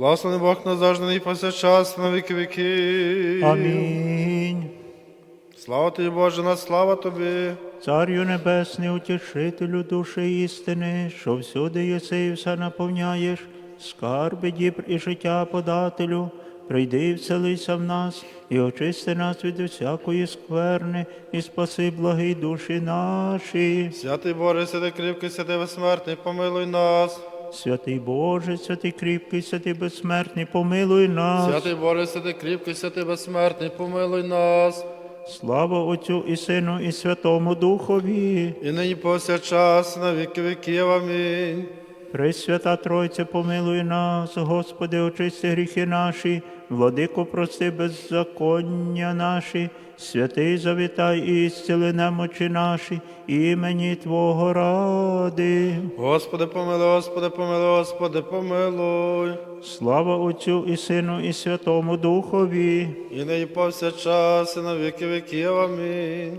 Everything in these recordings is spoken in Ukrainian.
Благословений Бог назавжди і повсякчас на віки віки. Амінь. Слава тобі, Боже, на слава тобі. Царю Небесний, утішителю душі істини, що всюди єси і все наповняєш, скарби дібр і життя подателю, прийди і вселися в нас, і очисти нас від усякої скверни, і спаси благі душі наші. Святий Боже, святий кріпкий, святий безсмертний, помилуй нас. Святий Боже, святий кріпкий, святий безсмертний, помилуй нас. Святий Боже, святий кріпкий, святий безсмертний, помилуй нас. Слава Отцю і Сину, і Святому Духові. І нині повсякчас на віки віків. Амінь. Пресвята Тройця, помилуй нас, Господи, очисти гріхи наші, владико, прости беззаконня наші, святий завітай і зціли немочі наші, імені Твого ради. Господи, помилуй, Господи, помилуй, Господи, помилуй. Слава Отцю і Сину, і Святому Духові. І нині повсякчас і на віки віків. Амінь.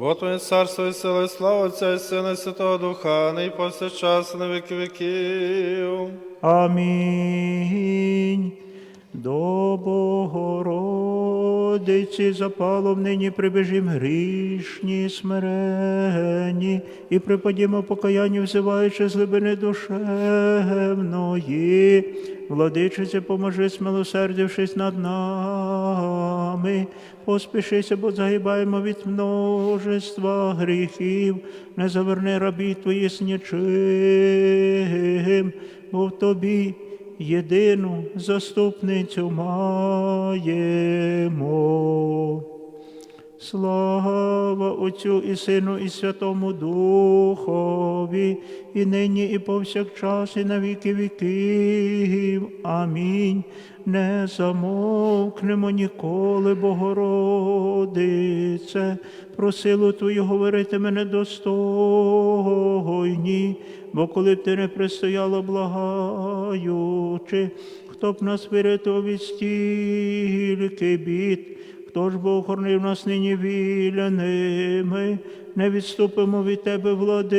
Бо Твоє царство і сила, слава Отця і Сина, Святого Духа, нині повсякчас на віки віків. Амінь. До Богородиці запалом нині прибіжім грішні смиренні і припадімо покаянню, взиваючи з глибини душевної. Владичице, поможи, смилосердившись над нами, поспішися, бо загибаємо від множества гріхів, не заверни рабі твої з нічим, бо в тобі єдину заступницю маємо. Слава Отцю і Сину, і Святому Духові, і нині, і повсякчас, і на віки віків. Амінь. Не замовкнемо ніколи, Богородице, про силу Твою говорити мене достойні, бо коли б ти не пристояла, благаючи, хто б нас вирятував від стільки бід. Хто ж бо охоронив нас нині віляними, не відступимо від тебе, владичице,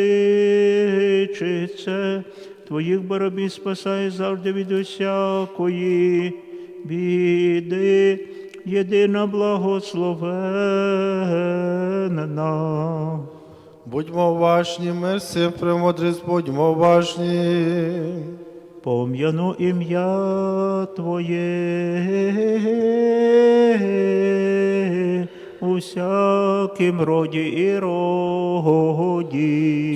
твоїх барабів спасає завжди від усякої біди, єдина благословенна. Будьмо уважні, всім премудрість, будьмо уважні. Пом'яну ім'я Твоє у всяким роді і роді.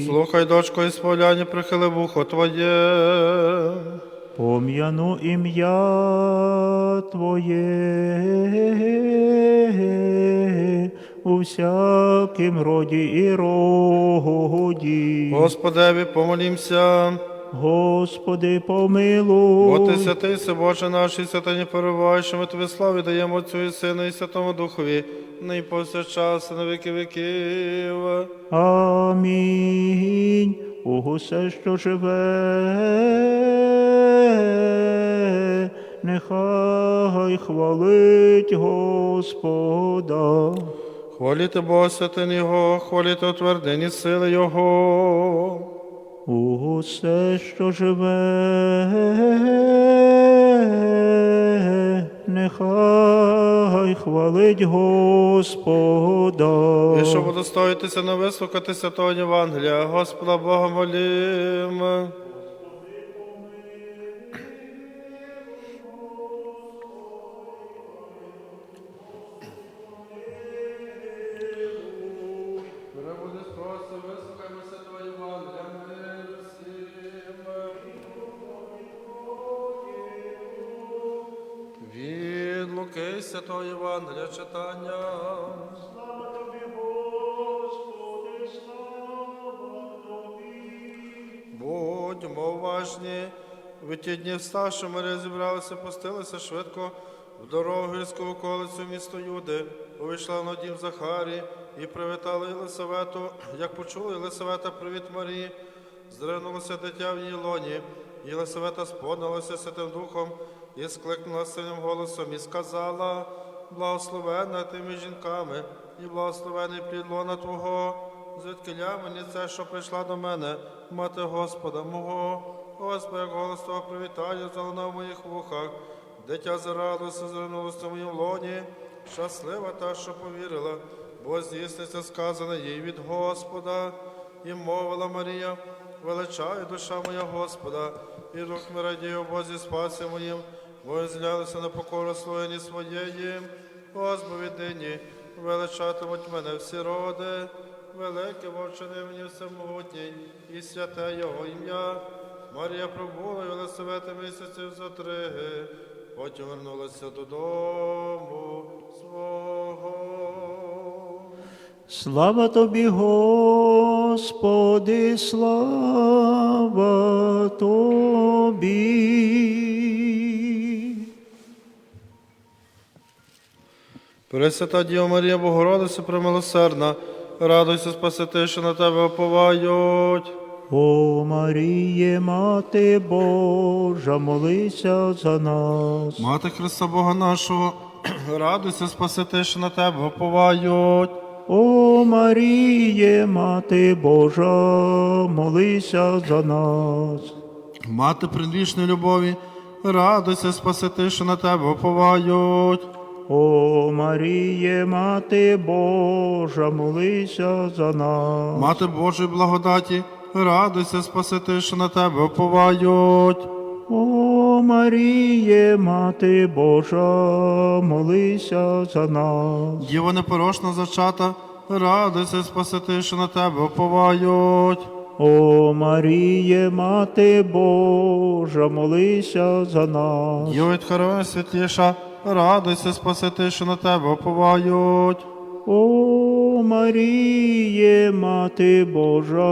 Слухай, дочко, і сповляння, прихили вухо Твоє. Пом'яну ім'я Твоє у всяким роді і роді. Господеві, помолімся. Господи, помилуй. Бо ти святий, се Боже наш, і святині перебуваючи, ми тобі славі даємо Отцю і Сину, і Святому Духові, нині повсякчас, і на віки віків. Амінь. У все, що живе, нехай хвалить Господа. Хваліте Бога святин Його, хваліте утвердині сили Його. Усе, що живе, нехай хвалить Господа. І щоб удостоїтися не вислухати святого Євангелія, Господа Бога молім. Святого Євангелія читання. Будьмо уважні. В ті дні вставши, ми розібралися, постилися швидко В дорогу гірську околицю місто Юди увійшла на дім Захарі і привітала Єлисавету. Як почула Єлисавета привіт Марії, зринулося дитя в її лоні. Єлисавета сподналася Святим Духом і скликнула сильним голосом і сказала, благословенна ти між жінками, і благословений плід лона Твого. Звідкиля мені це, що прийшла до мене, мати Господа мого, Господи, голос Твого привітання залунав в моїх вухах. Дитя зарадилося, звернулося в моїм лоні, щаслива та, що повірила, бо здійсниться сказане їй від Господа, і мовила Марія, величає душа моя Господа, і дух мій радіє в Бозі спасі моїм, бо злялися на покору своєї своєї, Господи, нині величатимуть мене всі роди, велике вовчини мені всемогутній, і святе Його ім'я. Марія пробула в Єлисавети місяців за три, потім вернулася додому свого. Слава тобі, Господи, слава тобі. Пресвята Діва Марія Богородиця премилосердна, радуйся спасити, що на тебе оповають. О Маріє, Мати Божа, молися за нас. Мати Христа Бога нашого, радуйся спасити, що на тебе оповають. О Маріє, Мати Божа, молися за нас. Мати предвічної любові, радуйся спасити, що на тебе оповають. О Маріє, Мати Божа, молися за нас. Мати Божої благодаті, радуйся спасити, що на тебе оповають. О Маріє, Мати Божа, молися за нас. Діва непорочна зачата, радуйся спасити, що на тебе оповають. О Маріє, Мати Божа, молися за нас. Діва від Харона світліша, радуйся спасити, що на тебе оповають. О Маріє, Мати Божа,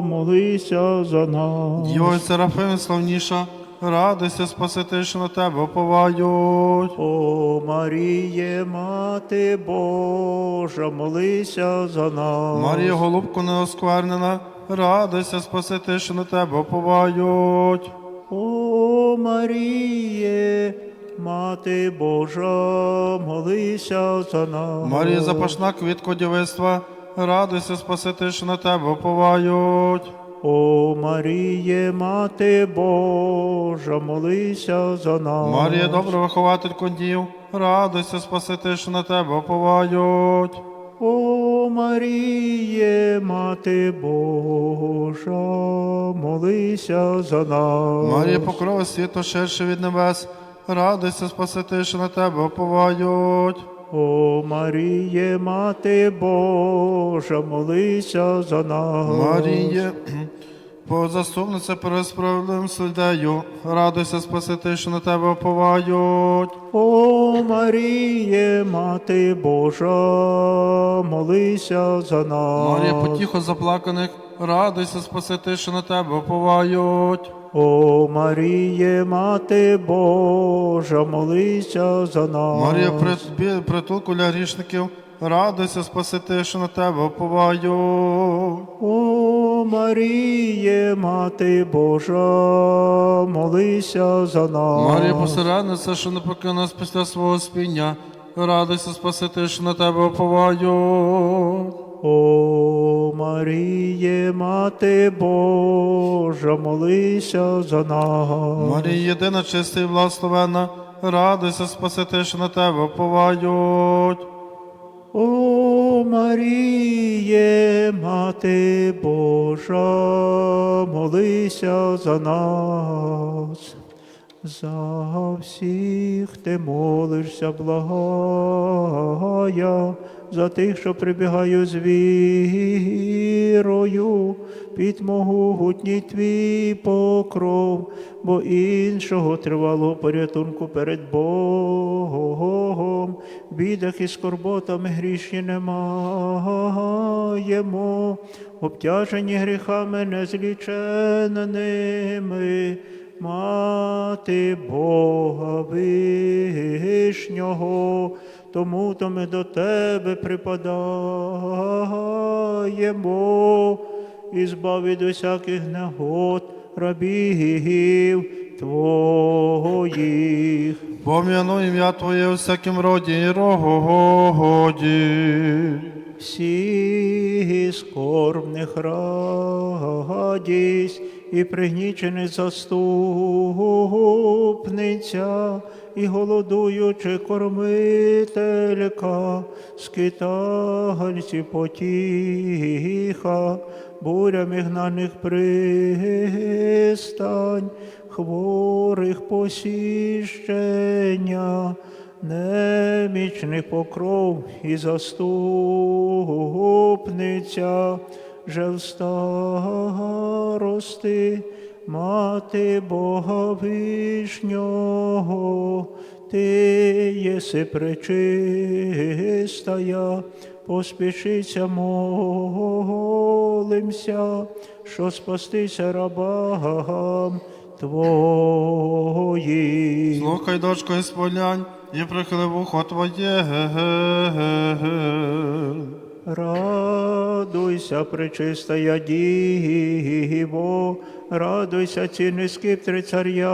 молися за нас. Від Серафим славніша, радуйся спасити, що на тебе оповають. О Маріє, Мати Божа, молися за нас. Марія, голубко неосквернена, радуйся спасити, що на тебе оповають. О Маріє, Мати Божа, молися за нас. Марія запашна квітко дівиства, радуйся спасити, що на тебе оповають. О Маріє, Мати Божа, молися за нас. Марія, добра вихователько дів, радуйся спасити, що на тебе оповають. О Маріє, Мати Божа, молися за нас. Марія, покрова світу ширше від небес, радуйся спасити, що на тебе оповають. О Маріє, Мати Божа, молися за нас. Маріє, по заступниця перед справедливим суддею, радуйся спасити, що на тебе оповають. О Маріє, Мати Божа, молися за нас. Марія, потіхо заплаканих, радуйся спасити, що на тебе оповають. О Маріє, Мати Божа, молися за нас. Марія, притулку для грішників, радуйся спасити, що на тебе оповають. О Маріє, Мати Божа, молися за нас. Марія, посередниця, що не покине нас після свого спіння, радуйся спасити, що на тебе оповають. О Маріє, Мати Божа, молися за нас. Марія, єдина чиста і благословенна, радуйся спасити, що на тебе оповають. О Маріє, Мати Божа, молися за нас. За всіх ти молишся, благая, за тих, що прибігають з вірою, під могутній твій покров, бо іншого тривалого порятунку перед Богом, бідах і скорботами грішні не маємо, обтяжені гріхами незліченними, мати Бога Вишнього, тому то ми до тебе припадаємо, і збав від усяких негод рабів Твоїх. Пом'яну ім'я Твоє у всякім роді і рогоді. Всі скорбних радість і пригнічених заступниця, і голодуючи кормителька, скитальці потіха, бурями гнаних пристань, хворих посіщення, немічних покров і заступниця, же в старости, мати Бога Вишнього, ти єси пречистая, поспішися молимся, що спастися рабам Твоїм. Слухай, дочко, і сполянь, і прихили вухо Твоє. Радуйся, пречистая Діво, радуйся, цінний скиптри царя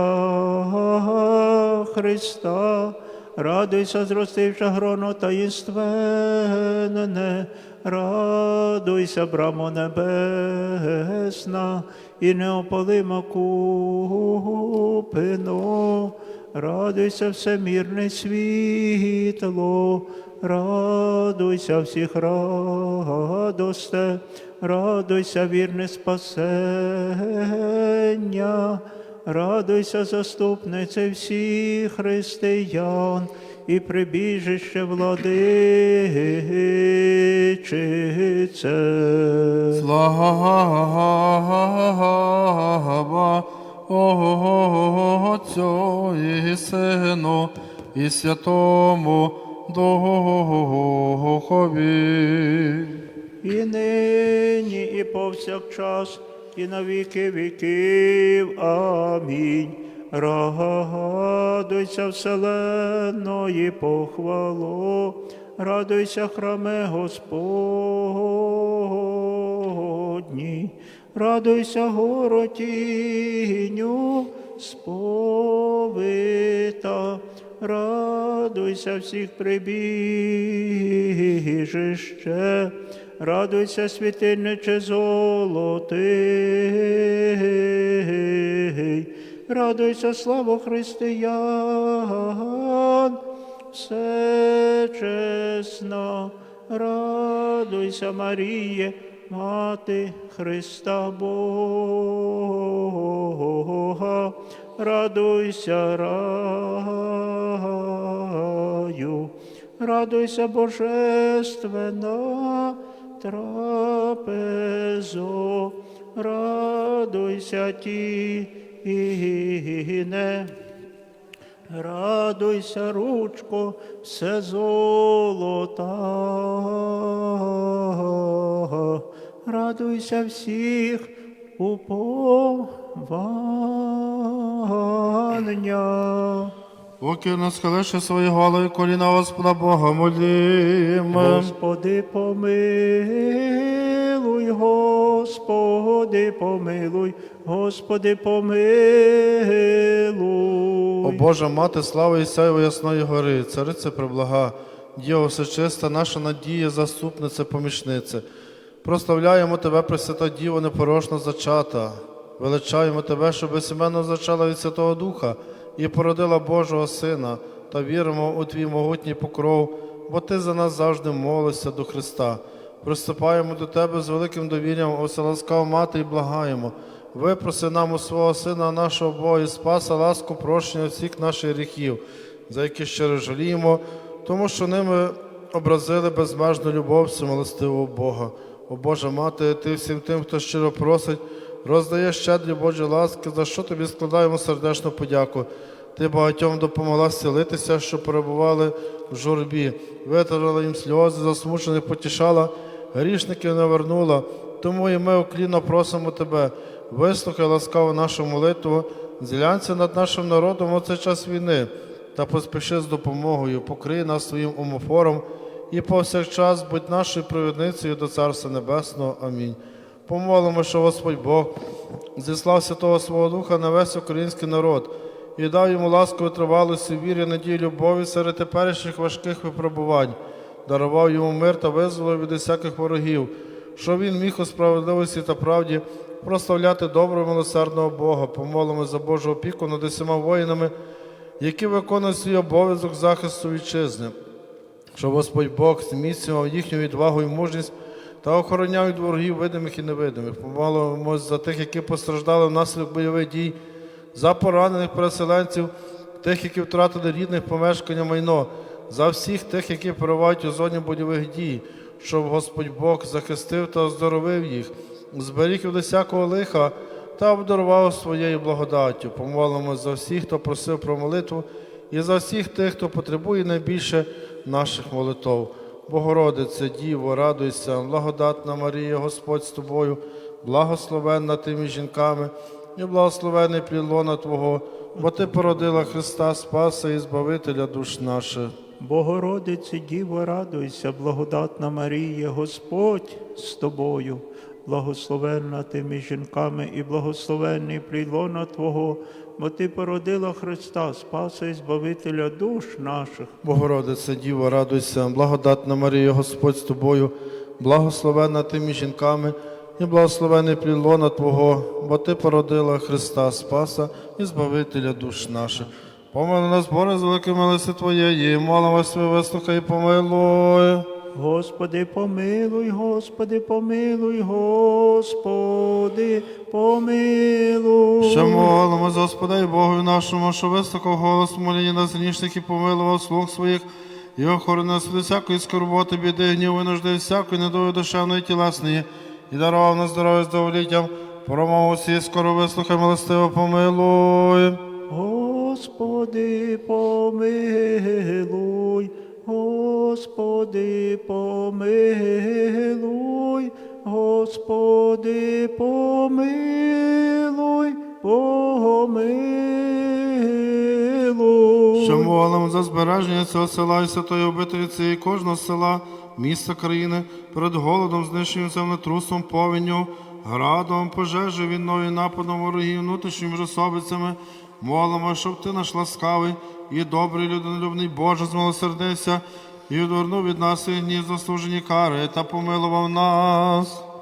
Христа, радуйся, зростивша гроно таїнственне, радуйся, брамо небесна, і неопалима купино, радуйся, всемірне світло, радуйся всіх радосте, радуйся, вірне спасення, радуйся, заступнице всіх християн і прибіжище владичице. Слава Отцю і Сину і Святому Духові. І нині, і повсякчас, і на віки віків. Амінь. Радуйся, вселенної похвало, радуйся, храме Господній, радуйся, горотіню сповита, радуйся всіх прибіжище, радуйся, світильниче золотий, радуйся, слава християн, все чесно, радуйся, Маріє, Мати Христа Бога, радуйся, раю, радуйся, Божественна трапезо, радуйся ті тіне. Радуйся, ручко, все золота, радуйся всіх уповання. Поки схиливши свої голови, коліна Господа Бога молімо. Господи, помилуй, Господи, помилуй, Господи, помилуй. О Божа мати, слава і сяйво ясної гори, царице преблага, Діво всечиста, наша надія, заступниця, помічниця. Прославляємо Тебе, Пресвята Діво, непорочно зачата. Величаємо Тебе, щоби семенно зачала від Святого Духа і породила Божого Сина, та віримо у Твій могутній покров, бо Ти за нас завжди молишся до Христа. Приступаємо до Тебе з великим довір'ям, ласкава мати, і благаємо. Випроси нам у свого Сина, нашого Бога, і спаса, ласку, прощення всіх наших гріхів, за які щиро жаліємо, тому що ними образили безмежну любов всемилостивого Бога. О Божа мати, ти всім тим, хто щиро просить, роздає щедрі Божі ласки, за що тобі складаємо сердечну подяку. Ти багатьом допомогла зцілитися, що перебували в журбі, витерла їм сльози, засмучених потішала, грішників не вернула. Тому і ми уклінно просимо тебе, вислухай ласкаво нашу молитву зглянься над нашим народом у цей час війни та поспіши з допомогою, покрий нас своїм омофором і повсякчас будь нашою провідницею до Царства Небесного. Амінь. Помолимо, що Господь Бог зіслав Святого Свого Духа на весь український народ і дав йому ласку витривалості, вірі, надії, любові серед теперішніх важких випробувань, дарував йому мир та визволив від усяких ворогів, що він міг у справедливості та правді прославляти доброго милосердного Бога. Помолимо за Божу опіку над усіма воїнами, які виконують свій обов'язок захисту вітчизни щоб Господь Бог зміцнював їхню відвагу і мужність та охороняв від ворогів видимих і невидимих. Помолимось за тих, які постраждали внаслідок бойових дій, за поранених переселенців, тих, які втратили рідних помешкання майно, за всіх тих, які перебувають у зоні бойових дій, щоб Господь Бог захистив та оздоровив їх, зберіг від усякого лиха та обдарував своєю благодаттю. Помолимось за всіх, хто просив про молитву, і за всіх тих, хто потребує найбільше наших молитов. Богородице, Діво, радуйся, благодатна Марія, Господь з тобою, благословенна ти між жінками, і благословений плілона Твого, бо Ти породила Христа, Спаса і Збавителя душ наших. Богородице, Діво, радуйся, благодатна Марія, Господь з тобою, благословенна ти між жінками і благословенний плідлона Твого, бо Ти породила Христа, Спаса і Збавителя душ наших. Богородице, Діво, радуйся, благодатна Марія, Господь з тобою, благословенна ти між жінками, і благословений плідлона Твого, бо Ти породила Христа, Спаса і Збавителя душ наших. Помили нас, Боже, з великої милості Твоєї, молимо свою вислухай і помилуй. Господи, помилуй, Господи, помилуй, Господи, помилуй. Ще молимо, Господа і Богу нашому, що вислухав голос моління нас грішних і помилував слух своїх, і охорони нас від всякої скорботи, біди, гніву, нужди, всякої недові душевної тілесної, і дарував нам здоров'я з доволіттям. Промову всі, скоро вислухай, милостиво помилуй. Господи, помилуй, Господи, помилуй, Господи, помилуй, помилуй. Що молимо за збереження цього села і святої обителиці і кожного села, міста країни, перед голодом, знищенням землетрусом, повінню, градом, пожежею, війною, нападом ворогів, внутрішніми особицями. Молимо, щоб ти наш ласкавий і добрий людинолюбний Боже змилосердився і відвернув від нас і гнів заслужені кари та помилував нас.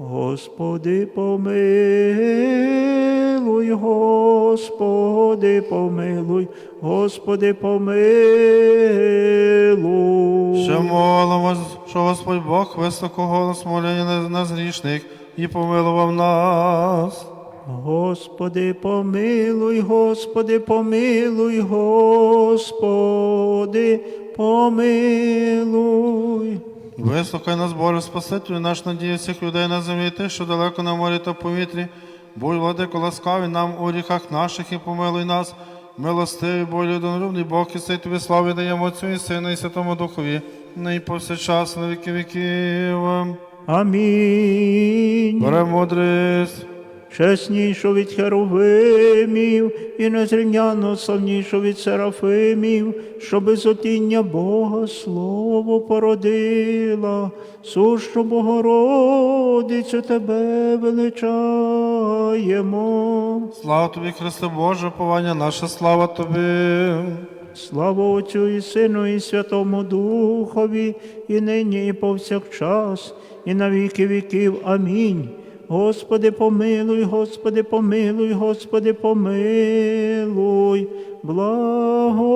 Господи, помилуй, Господи, помилуй, Господи, помилуй. Ще молимо, що Господь Бог вислухав голос моління на нас грішних і помилував нас. Господи, помилуй, Господи, помилуй, Господи, помилуй. Вислухай нас, Боже, Спасителю, наш надія всіх людей на землі, ти, що далеко на морі та повітрі. Будь, владико, ласкавий нам у гріхах наших і помилуй нас. Милостивий, бо людонрубний Бог, і сей тобі слави даємо Отцю і Сину і Святому Духові, нині повсякчас на віки віків. Амінь. Бере мудрість. Чеснішу від херовимів і незрівняно славнішу від серафимів, що без отіння Бога слово породила, сущу Богородицю тебе величаємо. Слава тобі, Христе Боже, повання наша слава тобі. Слава Отцю і Сину, і Святому Духові, і нині, і повсякчас, і на віки віків. Амінь. Господи, помилуй, Господи, помилуй, Господи, помилуй, благослови.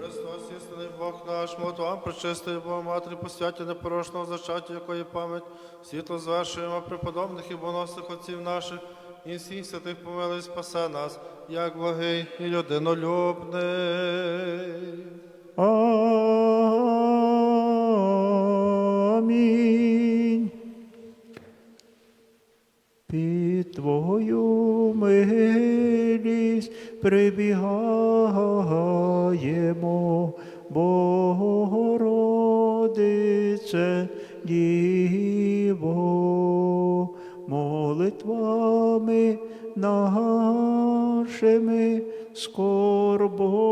Христос, істинний Бог наш, молитва вам причистої Бога Матері, посвяті непорочного зачаття, якої пам'ять, світло звершуємо преподобних і боносних отців наших, і всіх святих помилуй, спасе нас, як благий і людинолюбний. Прибігаємо, Богородице, Діво, молитвами нашими скорботах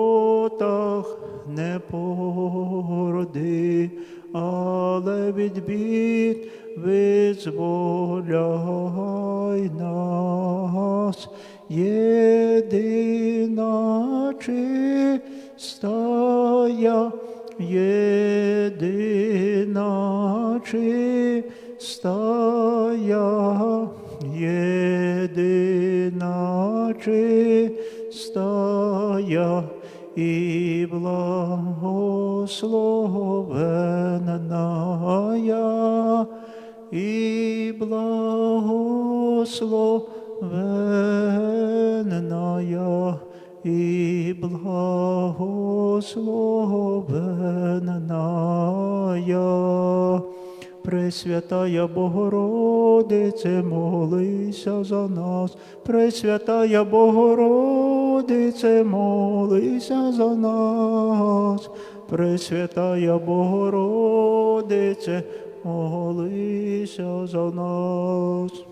не породи, але від бід визволяй нас, єдина чистая, єдина чистая, єдина чистая і благословенная, і благословенная, і благословенная. Пресвятая Богородице, молися за нас, Пресвятая Богородице, молися за нас, Пресвятая Богородице, молися за нас.